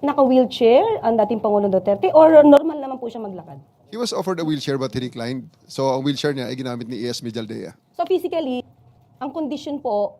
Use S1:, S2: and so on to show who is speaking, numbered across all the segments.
S1: naka-wheelchair ang dating Pangulong Duterte or normal naman po siya maglakad?
S2: He was offered a wheelchair but he declined. So ang wheelchair niya ay ginamit ni E ES Mijaldea.
S1: So physically, ang condition po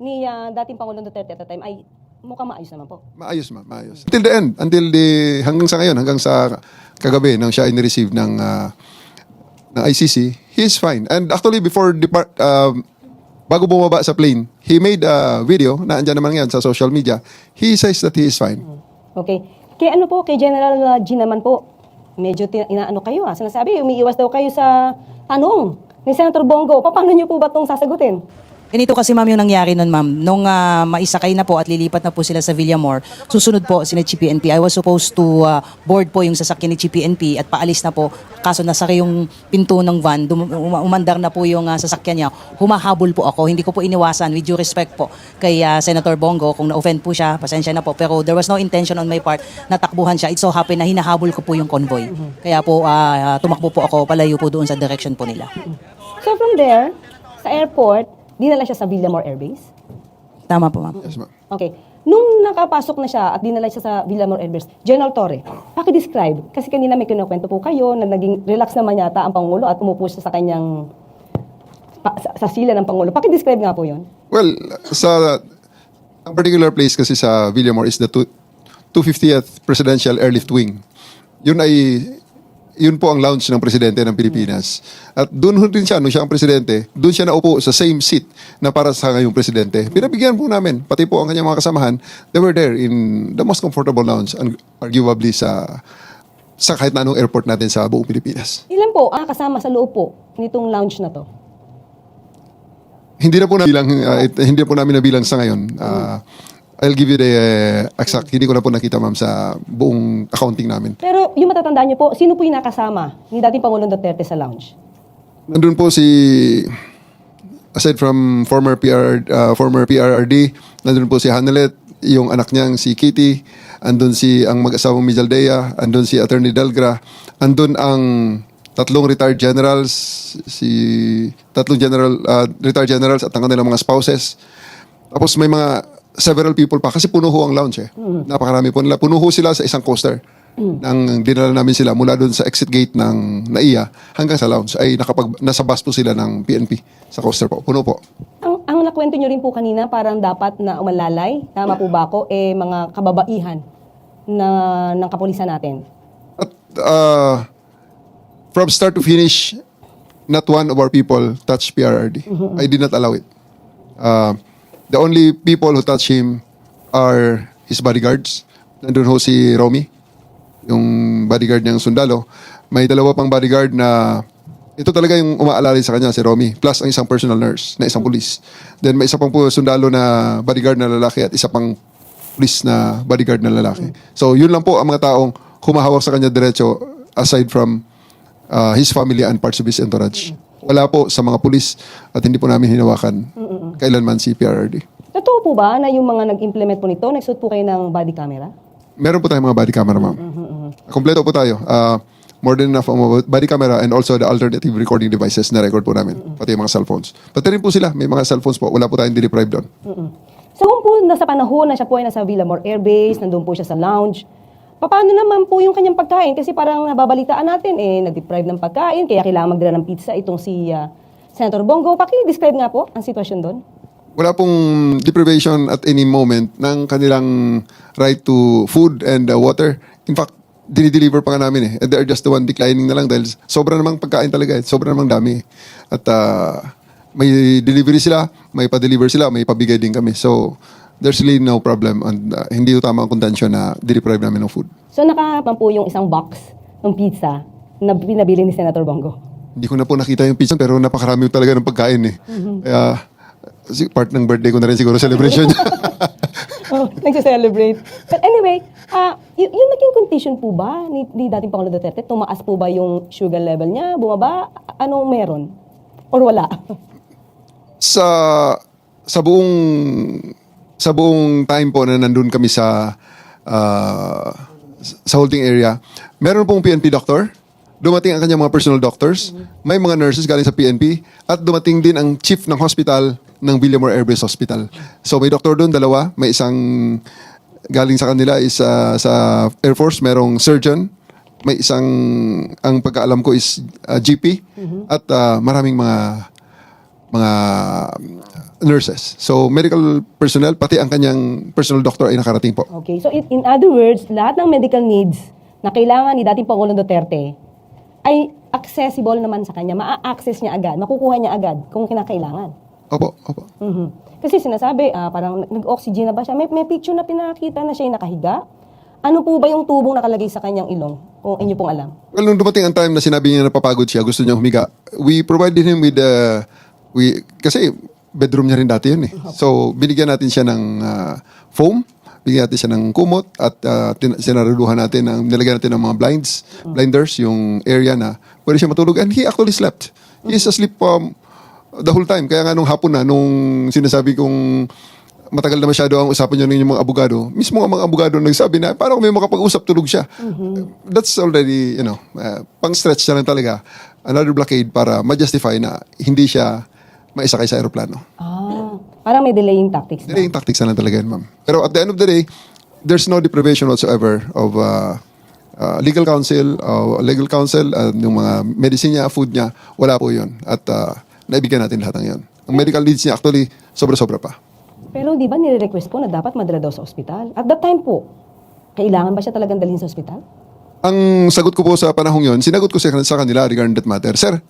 S1: ni ah, dating Pangulong Duterte at the time ay mukhang maayos naman po.
S2: Maayos ma, maayos. Until the end, until the, hanggang sa ngayon, hanggang sa kagabi nang siya in-receive ng, ah, ng ICC, he is fine. And actually, before depart, um, bago bumaba sa plane, he made a video, na andyan naman ngayon sa social media, he says that he is fine.
S1: Okay. Kay ano po, kay General G naman po, medyo inaano kayo ha. Sinasabi, umiiwas daw kayo sa tanong ni Senator Bongo. Pa- Paano niyo po ba itong sasagutin?
S3: Ganito kasi ma'am yung nangyari nun ma'am. Nung ah, maisakay na po at lilipat na po sila sa Villamor, susunod po si GPNP. I was supposed to ah, board po yung sasakyan ni GPNP at paalis na po. Kaso nasara yung pinto ng van, dum- uma- umandar na po yung ah, sasakyan niya. Humahabol po ako. Hindi ko po iniwasan with due respect po kay ah, Senator Bongo. Kung na-offend po siya, pasensya na po. Pero there was no intention on my part na takbuhan siya. It so happened na hinahabol ko po yung convoy. Kaya po ah, tumakbo po ako palayo po doon sa direction po nila.
S1: So from there, sa airport, dinala siya sa Villamor Air Base.
S3: Tama po ma'am.
S2: Yes, ma'am.
S1: Okay. Nung nakapasok na siya at dinala siya sa Villamor Air Base, General Torre, paki-describe. Kasi kanina may kinukwento po kayo na naging relax naman yata ang Pangulo at umupo siya sa kanyang pa- sa, sa sila ng Pangulo. Paki-describe nga po yon.
S2: Well, sa ang particular place kasi sa Villamor is the two, 250th Presidential Airlift Wing. Yun ay yun po ang lounge ng presidente ng Pilipinas. At doon din siya, nung siya ang presidente, doon siya naupo sa same seat na para sa ngayong presidente. Pinabigyan po namin, pati po ang kanyang mga kasamahan, they were there in the most comfortable lounge, and arguably sa sa kahit na anong airport natin sa buong Pilipinas.
S1: Ilan po ang kasama sa loob po nitong lounge na to?
S2: Hindi na po nabilang uh, it- hindi na po namin nabilang sa ngayon. Uh, I'll give you the uh, exact. Hindi ko na po nakita ma'am sa buong accounting namin.
S1: Pero yung matatandaan niyo po, sino po yung nakasama ni dating Pangulong Duterte sa lounge?
S2: Nandun po si aside from former PR uh, former PRRD, nandun po si Hanelet, yung anak niyang si Kitty, andun si ang mag-asawang Mijaldea, andun si Attorney Delgra, andun ang tatlong retired generals, si tatlong general uh, retired generals at ang kanilang mga spouses. Tapos may mga several people pa kasi puno ho ang lounge eh. Napakarami po nila. Puno ho sila sa isang coaster. Nang dinala namin sila mula doon sa exit gate ng NAIA hanggang sa lounge ay nakapag nasa bus po sila ng PNP sa coaster po. Puno po.
S1: Ang, ang nakwento niyo rin po kanina, parang dapat na umalalay, tama po ba ako, eh mga kababaihan na, ng kapulisan natin.
S2: At uh, from start to finish, not one of our people touched PRRD. I did not allow it. Uh, the only people who touch him are his bodyguards. Nandun ho si Romy, yung bodyguard niyang sundalo. May dalawa pang bodyguard na ito talaga yung umaalalay sa kanya, si Romy. Plus ang isang personal nurse na isang police. Then may isa pang po sundalo na bodyguard na lalaki at isa pang police na bodyguard na lalaki. So yun lang po ang mga taong humahawak sa kanya diretso aside from uh, his family and parts of his entourage. Wala po sa mga pulis at hindi po namin hinawakan kailanman si PRRD.
S1: Totoo po ba na yung mga nag-implement po nito, nagsuot po kayo ng body camera?
S2: Meron po tayong mga body camera, ma'am. Kompleto po tayo. Uh, more than enough ang mga body camera and also the alternative recording devices na record po namin. Pati yung mga cellphones. Pati rin po sila, may mga cellphones po. Wala po tayong deprive doon.
S1: Mm-mm. So kung po nasa panahon na siya po ay nasa Villamor Air Base, nandun po siya sa lounge, paano naman po yung kanyang pagkain? Kasi parang nababalitaan natin, eh, nag-deprive ng pagkain, kaya kailangan magdala ng pizza itong si ah, Senator Bongo. Paki-describe nga po ang sitwasyon doon.
S2: wala pong deprivation at any moment ng kanilang right to food and uh, water. In fact, dinideliver pa nga namin eh. And they're just the one declining na lang dahil sobra namang pagkain talaga eh. Sobra namang dami. At uh, may delivery sila, may pa-deliver sila, may pabigay din kami. So, there's really no problem. And uh, hindi ito tama ang contention na deprive namin ng food.
S1: So nakakapan po yung isang box ng pizza na pinabili ni Senator Bongo.
S2: Hindi ko na po nakita yung pizza pero napakarami talaga ng pagkain eh. Kaya, si- part ng birthday ko na rin siguro celebration niya.
S1: oh, nagse-celebrate. But anyway, ah y- yung naging condition po ba ni, ni dating Pangulo Duterte, tumaas po ba yung sugar level niya? Bumaba? A- Anong meron? Or wala?
S2: sa sa buong sa buong time po na nandun kami sa ah, sa holding area, meron pong PNP doctor. Dumating ang kanyang mga personal doctors. May mga nurses galing sa PNP. At dumating din ang chief ng hospital ng Villamor Air Base Hospital. So may doktor doon, dalawa. May isang galing sa kanila is uh, sa Air Force, merong surgeon, may isang, ang pagkaalam ko is uh, GP, at uh, maraming mga mga nurses. So, medical personnel, pati ang kanyang personal doctor ay nakarating po.
S1: Okay, so in, in other words, lahat ng medical needs na kailangan ni dating Pangulong Duterte ay accessible naman sa kanya. Ma-access niya agad, makukuha niya agad kung kinakailangan.
S2: Opo, opo.
S1: Mhm. Kasi sinasabi, ah, parang nag-oxygen na ba siya? May, may picture na pinakita na siya yung nakahiga. Ano po ba yung tubong nakalagay sa kanyang ilong? Kung inyo pong alam.
S2: Well, nung dumating ang time na sinabi niya napapagod siya, gusto niya humiga, we provided him with the, we, kasi bedroom niya rin dati yun eh. So, binigyan natin siya ng ah, foam, binigyan natin siya ng kumot, at uh, sinaraduhan natin, ng, nilagyan natin ng mga blinds, blinders, yung area na pwede siya matulog. And he actually slept. He is asleep um, the whole time. Kaya nga nung hapon na, nung sinasabi kong matagal na masyado ang usapan niyo ng mga abogado, mismo ang mga abogado nagsabi na parang may makapag-usap tulog siya. That's already, you know, uh, pang-stretch na lang talaga. Another blockade para ma-justify na hindi siya maisakay sa aeroplano.
S1: Ah, parang may delaying tactics na.
S2: Delaying tactics na lang talaga yun, ma'am. Pero at the end of the day, there's no deprivation whatsoever of uh, uh, legal counsel, uh, legal counsel, uh, yung mga medicine niya, food niya, wala po yun. At uh, naibigyan natin lahat ng yun. Ang medical needs niya actually, sobra-sobra pa.
S1: Pero di ba nire-request po na dapat madala daw sa ospital? At that time po, kailangan ba siya talagang dalhin sa ospital?
S2: Ang sagot ko po sa panahong yon, sinagot ko sa, sa kanila regarding that matter. Sir,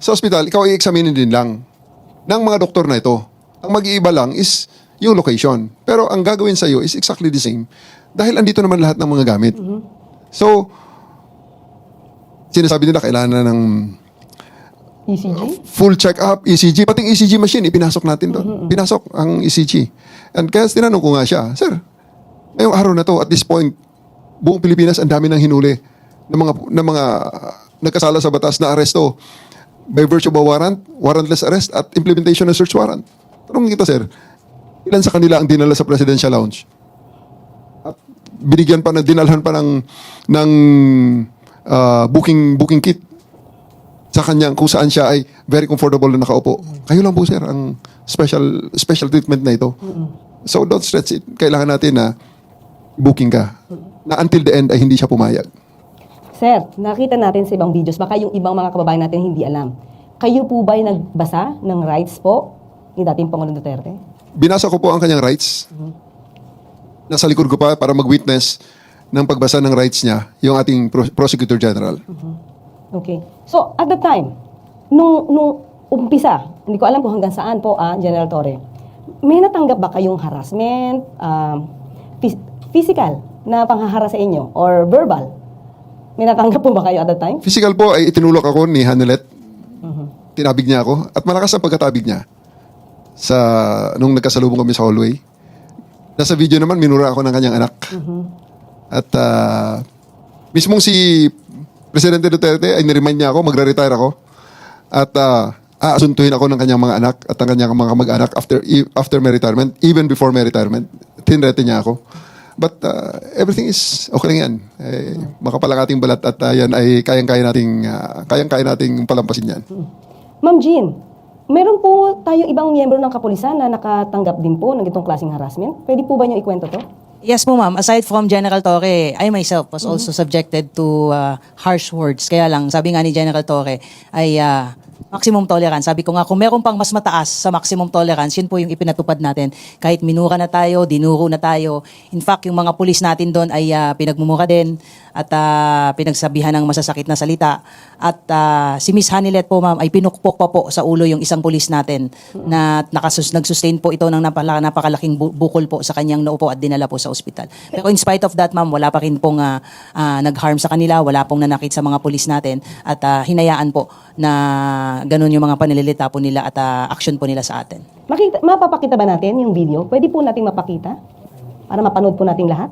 S2: sa ospital, ikaw i-examine din lang ng mga doktor na ito. Ang mag-iiba lang is yung location. Pero ang gagawin sa iyo is exactly the same dahil andito naman lahat ng mga gamit. So, sinasabi nila kailangan na ng
S1: ECG?
S2: full check-up, ECG, pati ECG machine, ipinasok natin doon. Pinasok ang ECG. And kaya tinanong ko nga siya, Sir, ngayong araw na to, at this point, buong Pilipinas, ang dami ng hinuli ng mga, ng mga nagkasala sa batas na aresto by virtue of a warrant, warrantless arrest, at implementation ng search warrant. Tanong kita, sir, ilan sa kanila ang dinala sa presidential lounge? At binigyan pa ng, dinalhan pa ng, ng uh, booking, booking kit sa kanyang kung saan siya ay very comfortable na nakaupo. Kayo lang po sir ang special special treatment na ito. So don't stretch it. Kailangan natin na booking ka. Na until the end ay hindi siya pumayag.
S1: Sir, nakita natin sa ibang videos, baka yung ibang mga kababayan natin hindi alam. Kayo po ba ay nagbasa ng rights po ni dating Pangulong Duterte?
S2: Binasa ko po ang kanyang rights. Nasa likod ko pa para mag-witness ng pagbasa ng rights niya, yung ating pro- prosecutor general.
S1: Okay. So, at the time, nung, nung umpisa, hindi ko alam kung hanggang saan po, ah, General Torre, may natanggap ba kayong harassment, um, phys- physical na panghaharas sa inyo, or verbal? May natanggap po ba kayo at that time?
S2: Physical po ay itinulak ako ni Hanelet. Tinabig niya ako. At malakas ang pagkatabig niya. Sa, nung nagkasalubong kami sa hallway. Nasa video naman, minura ako ng kanyang anak. At ah, mismong si Presidente Duterte ay niremind niya ako, magre-retire ako. At uh, aasuntuhin ako ng kanyang mga anak at ng kanyang mga kamag-anak after, e- after my retirement, even before my retirement. Tinrete niya ako. But uh, everything is okay lang yan. Eh, makapal ang ating balat at uh, yan ay kayang-kaya nating, uh, kayang-kaya nating palampasin yan.
S1: Ma'am Jean, meron po tayong ibang miyembro ng kapulisan na nakatanggap din po ng itong klaseng harassment. Pwede po ba niyo ikwento to?
S3: Yes po ma'am, aside from General Torre, I myself was also subjected to uh, harsh words. Kaya lang, sabi nga ni General Torre, ay uh, maximum tolerance. Sabi ko nga, kung meron pang mas mataas sa maximum tolerance, yun po yung ipinatupad natin. Kahit minura na tayo, dinuro na tayo. In fact, yung mga pulis natin doon ay uh, pinagmumura din at uh, pinagsabihan ng masasakit na salita. At uh, si Miss Hanilet po ma'am ay pinukpok pa po sa ulo yung isang pulis natin na nakasus nag-sustain po ito ng napala, napakalaking bu- bukol po sa kanyang noo po at dinala po sa ospital. Pero in spite of that ma'am, wala pa rin pong uh, uh, nag-harm sa kanila, wala pong nanakit sa mga pulis natin at uh, hinayaan po na ganun yung mga panililita po nila at uh, action po nila sa atin.
S1: Makita, mapapakita ba natin yung video? Pwede po nating mapakita? Para mapanood po nating lahat?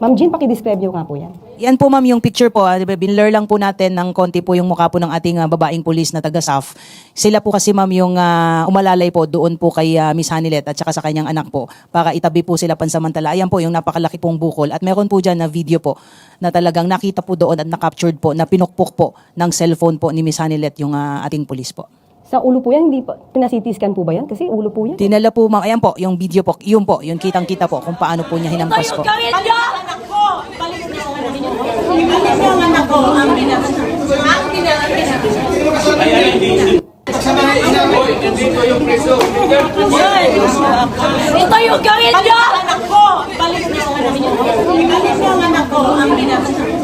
S1: Ma'am Jean, pakidescribe niyo nga po yan.
S3: Yan po ma'am yung picture po, ah, binlur lang po natin ng konti po yung mukha po ng ating ah, babaeng pulis na taga-SAF. Sila po kasi ma'am yung ah, umalalay po doon po kay ah, Miss Hanilet at saka sa kanyang anak po para itabi po sila pansamantala. Ayan po yung napakalaki pong bukol at meron po dyan na video po na talagang nakita po doon at na-captured po na pinukpok po ng cellphone po ni Miss Hanilet yung ah, ating pulis po.
S1: Sa ulo po yan, hindi pa, pinasitiskan po ba yan? Kasi ulo po yan.
S3: Dinala po, ma'am, ayan po, yung video po, yun po, yun kitang-kita po kung paano po niya hinampas po.
S4: Balik niyo ang anak ko! Balik niyo ang anak ko! Balik niyo ang anak ko! Ang ginagawa. Ang ginagawa. Ito yung gawin niyo! anak ko! Balik niyo ang anak ko! Ang anak ko! Ang ginagawa.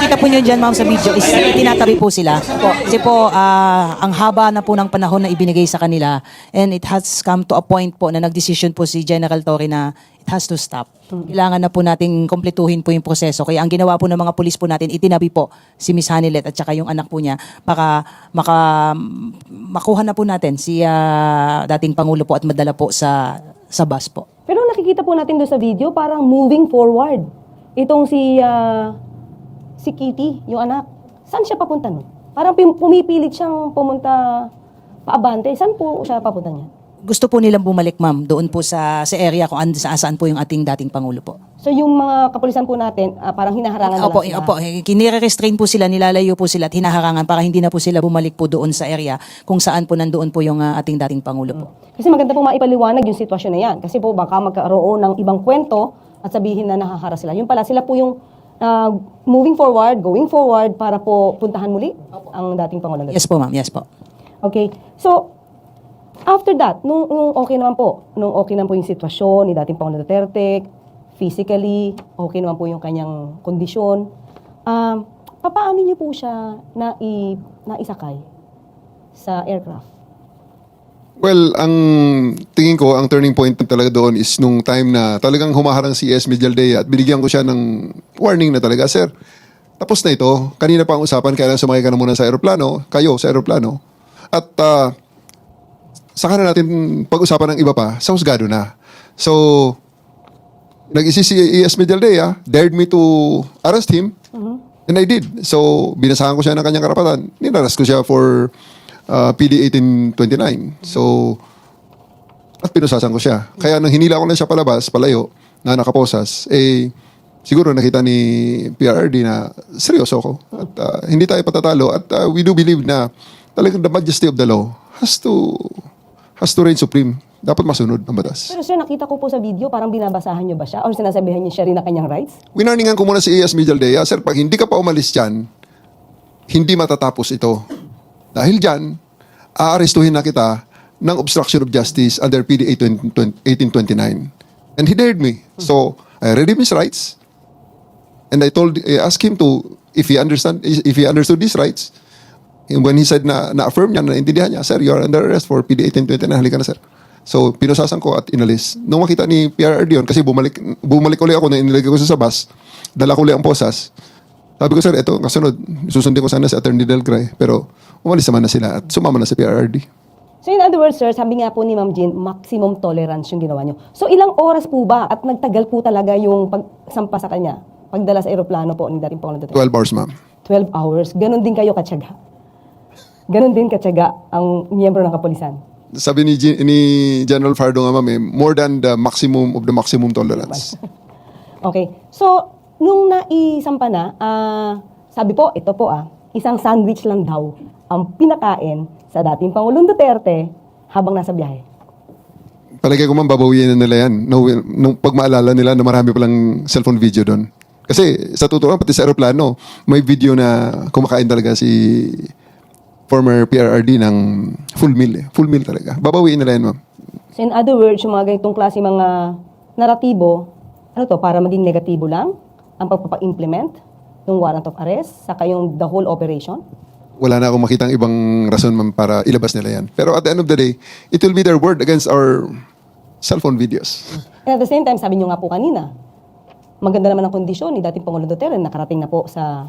S3: Kita po nyo dyan, ma'am, sa video, is tinatabi po sila. Po. Kasi po, ah, ang haba na po ng panahon na ibinigay sa kanila. And it has come to a point po na nagdesisyon po si General Torre na it has to stop. Kailangan na po nating kompletuhin po yung proseso. Kaya ang ginawa po ng mga pulis po natin, itinabi po si Miss Hanilet at saka yung anak po niya para maka, makuha na po natin si ah, dating Pangulo po at madala po sa sa bus po.
S1: Pero nakikita po natin doon sa video, parang moving forward. Itong si, ah, si Kitty, yung anak, saan siya papunta nun? Parang pim- pumipilit siyang pumunta paabante. Saan po siya papunta niya?
S3: Gusto po nilang bumalik, ma'am, doon po sa sa area kung an- sa saan po yung ating dating Pangulo po.
S1: So yung mga kapulisan po natin, ah, parang hinaharangan na
S3: Opo,
S1: lang sila.
S3: opo, eh, kinire-restrain po sila, nilalayo po sila at hinaharangan para hindi na po sila bumalik po doon sa area kung saan po nandoon po yung ah, ating dating Pangulo po.
S1: Kasi maganda po maipaliwanag yung sitwasyon na yan. Kasi po baka magkaroon ng ibang kwento at sabihin na nahahara sila. Yung pala, sila po yung ah, moving forward, going forward para po puntahan muli ang dating Pangulong Duterte.
S3: Yes po, ma'am. Yes po.
S1: Okay. So, after that, nung, nung okay naman po, nung okay naman po yung sitwasyon ni dating Pangulong Duterte, physically, okay naman po yung kanyang kondisyon, um, papaano niyo po siya na naisakay sa aircraft?
S2: Well, ang tingin ko, ang turning point talaga doon is nung time na talagang humaharang si S. Medialdea at binigyan ko siya ng warning na talaga, Sir, tapos na ito. Kanina pa ang usapan, kailan sumakay ka na muna sa aeroplano, kayo sa aeroplano. At ah, saka na natin pag-usapan ng iba pa, sa husgado na. So, nag-isip si E.S. Medialdea, dared me to arrest him, and I did. So, binasahan ko siya ng kanyang karapatan. Ninaras ko siya for uh, PD 1829. So, at pinusasan ko siya. Kaya nang hinila ko na siya palabas, palayo, na nakaposas, eh, siguro nakita ni PRRD na seryoso ako. At uh, hindi tayo patatalo. At uh, we do believe na talagang the majesty of the law has to has to reign supreme. Dapat masunod ang batas.
S1: Pero sir, nakita ko po sa video, parang binabasahan niyo ba siya? Or sinasabihan niyo siya rin na kanyang rights?
S2: Winarningan ko muna si A.S. Medialdea, Sir, pag hindi ka pa umalis dyan, hindi matatapos ito. Dahil dyan, aarestuhin na kita ng obstruction of justice under PD 1829. And he dared me. So, I read him his rights. And I told, I asked him to, if he understand, if he understood his rights, and when he said na, na-affirm niya, naintindihan niya, Sir, you are under arrest for PD 1829. Halika na, Sir. So, pinusasan ko at inalis. Nung makita ni PRRD yun, kasi bumalik, bumalik ulit ako na inilagay ko sa bus, dala ko ulit ang posas. Sabi ko, Sir, ito, kasunod, susundin ko sana si Attorney Del Cray. Pero, umalis naman na sila at sumama na si PRRD.
S1: So in other words, sir, sabi nga po ni Ma'am Jean, maximum tolerance yung ginawa niyo. So ilang oras po ba at nagtagal po talaga yung pagsampa sa kanya? Pagdala sa aeroplano po ni dating Pangulong Duterte?
S2: 12 hours, ma'am.
S1: 12 hours. Ganon din kayo katsaga. Ganon din katsaga ang miyembro ng kapulisan.
S2: Sabi ni, Gen- ni General Fardo nga, ma'am, eh, more than the maximum of the maximum tolerance.
S1: Okay. So, nung naisampa na, ah, sabi po, ito po ah, isang sandwich lang daw ang pinakain sa dating Pangulong Duterte habang nasa biyahe.
S2: Palagay ko man babawiin na nila yan. No, nung pag maalala nila na marami palang cellphone video doon. Kasi sa totoo pati sa aeroplano, may video na kumakain talaga si former PRRD ng full meal. Eh. Full meal talaga. Babawiin nila yan, ma'am.
S1: So in other words, yung mga ganitong klase mga naratibo, ano to, para maging negatibo lang ang pagpapa-implement ng warrant of arrest, saka yung the whole operation.
S2: Wala na akong makitang ibang rason, ma'am, para ilabas nila yan. Pero at the end of the day, it will be their word against our cellphone videos.
S1: And at the same time, sabi nyo nga po kanina, maganda naman ang kondisyon ni dating Pangulong Duterte, nakarating na po sa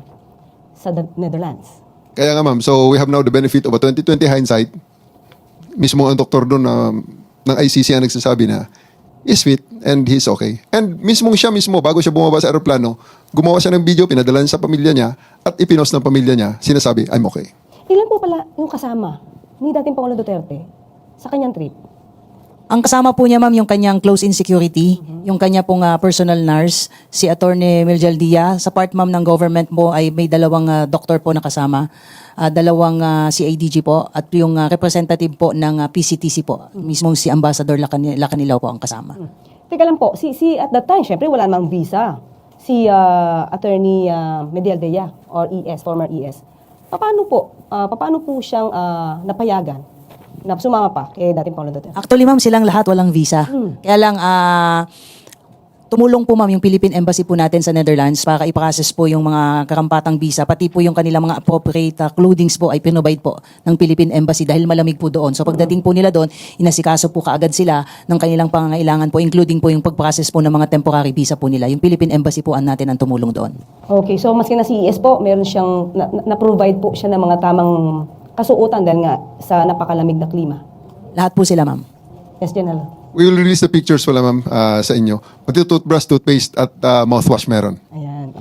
S1: sa the Netherlands.
S2: Kaya nga, ma'am, so we have now the benefit of a 2020 hindsight. Mismo ang doktor doon na ng ICC ang nagsasabi na is fit and he's okay. And mismo siya mismo, bago siya bumaba sa aeroplano, gumawa siya ng video, pinadala sa pamilya niya, at ipinos ng pamilya niya, sinasabi, I'm okay.
S1: Ilan po pala yung kasama ni dating Pangulong Duterte sa kanyang trip?
S3: Ang kasama po niya ma'am yung kanyang close in security, yung kanya pong ah, personal nurse, si Attorney Miljaldia. Sa part ma'am ng government po ay may dalawang ah, doktor po na kasama, ah, dalawang ah, CADG po at yung ah, representative po ng ah, PCTC po, mismong si Ambassador Lacani- Lacanilaw po ang kasama.
S1: Teka lang po, si, si at that time, syempre wala namang visa. Si ah, Attorney uh, Medialdea or ES, former ES. Paano po? Ah, paano po siyang ah, napayagan na sumama pa kay dating Pangulong Duterte?
S3: Actually, ma'am, silang lahat walang visa. Kaya lang, ah, tumulong po, ma'am, yung Philippine Embassy po natin sa Netherlands para i-process po yung mga karampatang visa, pati po yung kanilang mga appropriate ah, clothings po ay pinobide po ng Philippine Embassy dahil malamig po doon. So pagdating po nila doon, inasikaso po kaagad sila ng kanilang pangangailangan po, including po yung pag-process po ng mga temporary visa po nila. Yung Philippine Embassy po ang natin ang tumulong doon.
S1: Okay, so maski na si ES po, meron siyang, na- na- na-provide po siya ng mga tamang kasuotan dahil nga sa napakalamig na klima.
S3: Lahat po sila, ma'am.
S1: Yes, General.
S2: We will release the pictures wala ma'am ah, sa inyo. Pati toothbrush, toothpaste at ah, mouthwash meron.
S1: Ayan.